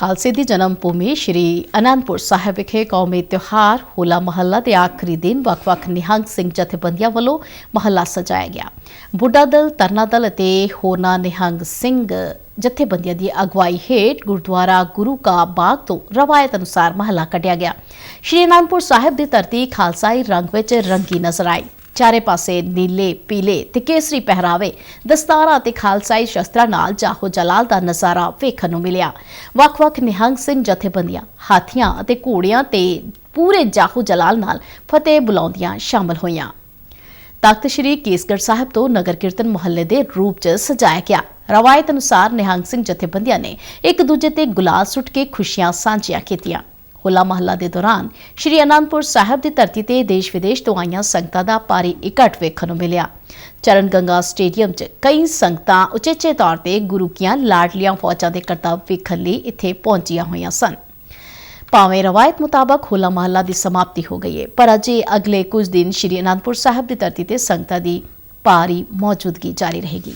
ਖਾਲਸੇ ਦੀ ਜਨਮ ਭੂਮੀ ਸ਼੍ਰੀ ਅਨੰਦਪੁਰ ਸਾਹਿਬ ਵਿਖੇ ਕੌਮੀ ਤਿਉਹਾਰ, ਹੋਲਾ ਮਹੱਲਾ ਦੇ ਆਖਰੀ ਦਿਨ ਵੱਖ-ਵੱਖ ਨਿਹੰਗ ਸਿੰਘ ਜਥੇਬੰਦੀਆਂ ਵੱਲੋਂ ਮਹੱਲਾ ਸਜਾਇਆ ਗਿਆ। ਬੁੱਢਾ ਦਲ ਤਰਨਾ ਦਲ ਅਤੇ ਹੋਰਨਾਂ ਨਿਹੰਗ ਸਿੰਘ ਜਥੇਬੰਦੀਆਂ ਦੀ ਅਗਵਾਈ ਹੇਠ ਗੁਰਦੁਆਰਾ ਗੁਰੂ ਕਾ ਬਾਗ ਤੋਂ ਰਵਾਇਤ ਅਨੁਸਾਰ ਮਹੱਲਾ ਕੱਢਿਆ ਗਿਆ। ਸ਼੍ਰੀ ਅਨੰਦਪੁਰ ਸਾਹਿਬ ਦੀ ਧਰਤੀ ਖਾਲਸਾਈ ਰੰਗ ਵਿੱਚ ਰੰਗੀ ਨਜ਼ਰ ਆਈ। ਚਾਰੇ ਪਾਸੇ ਨੀਲੇ, ਪੀਲੇ ਤੇ ਕੇਸਰੀ ਪਹਿਰਾਵੇ। ਦਸਤਾਰਾਂ ਅਤੇ ਖਾਲਸਾਈ ਸ਼ਸਤਰਾਂ ਨਾਲ ਜਾਹੋ ਜਲਾਲ ਦਾ ਨਜ਼ਾਰਾ ਵੇਖਣ ਨੂੰ ਮਿਲਿਆ। ਵੱਖ-ਵੱਖ ਨਿਹੰਗ ਸਿੰਘ ਜਥੇਬੰਦੀਆਂ, ਹਾਥੀਆਂ ਅਤੇ ਘੋੜਿਆਂ ਤੇ ਪੂਰੇ ਜਾਹੋ ਜਲਾਲ ਨਾਲ ਫਤਿਹ ਬੁਲਾਉਂਦੀਆਂ ਸ਼ਾਮਲ ਹੋਈਆਂ। ਤਖਤ ਸ੍ਰੀ ਕੇਸਗੜ੍ਹ ਸਾਹਿਬ ਤੋਂ ਨਗਰ ਕੀਰਤਨ ਮੁਹੱਲੇ ਦੇ ਰੂਪ 'ਚ ਸਜਾਇਆ ਗਿਆ। ਰਵਾਇਤ ਅਨੁਸਾਰ ਨਿਹੰਗ ਸਿੰਘ ਜਥੇਬੰਦੀਆਂ ਨੇ ਇੱਕ ਦੂਜੇ ਤੇ ਗੁਲਾਲ ਸੁੱਟ ਕੇ ਖੁਸ਼ੀਆਂ ਸਾਂਝੀਆਂ ਕੀਤੀਆਂ। ਹੋਲਾ ਮਹੱਲਾ ਦੇ ਦੌਰਾਨ ਸ਼੍ਰੀ ਅਨੰਦਪੁਰ ਸਾਹਿਬ ਦੀ ਧਰਤੀ ਤੇ ਦੇਸ਼ ਵਿਦੇਸ਼ ਤੋਂ ਆਈਆਂ ਸੰਗਤਾਂ ਦਾ ਭਾਰੀ ਇਕੱਠ ਵੇਖਣ ਨੂੰ ਮਿਲਿਆ। ਚਰਨ ਗੰਗਾ ਸਟੇਡੀਅਮ 'ਚ ਕਈ ਸੰਗਤਾਂ ਉਚੇਚੇ ਤੌਰ ਤੇ ਗੁਰੂ ਕੀਆਂ ਲਾਡਲੀਆਂ ਫੌਜਾਂ ਦੇ ਕਰਤੱਵ ਵੇਖਣ ਲਈ ਇੱਥੇ ਪਹੁੰਚੀਆਂ ਹੋਈਆਂ ਸਨ। ਭਾਵੇਂ ਰਵਾਇਤ ਮੁਤਾਬਕ ਹੋਲਾ ਮਹੱਲਾ ਦੀ ਸਮਾਪਤੀ ਹੋ ਗਈ ਹੈ ਪਰ ਅਜੇ ਅਗਲੇ ਕੁਝ ਦਿਨ ਸ਼੍ਰੀ ਅਨੰਦਪੁਰ ਸਾਹਿਬ ਦੀ ਧਰਤੀ ਤੇ ਸੰਗਤਾਂ ਦੀ ਭਾਰੀ ਮੌਜੂਦਗੀ ਜਾਰੀ ਰਹੇਗੀ।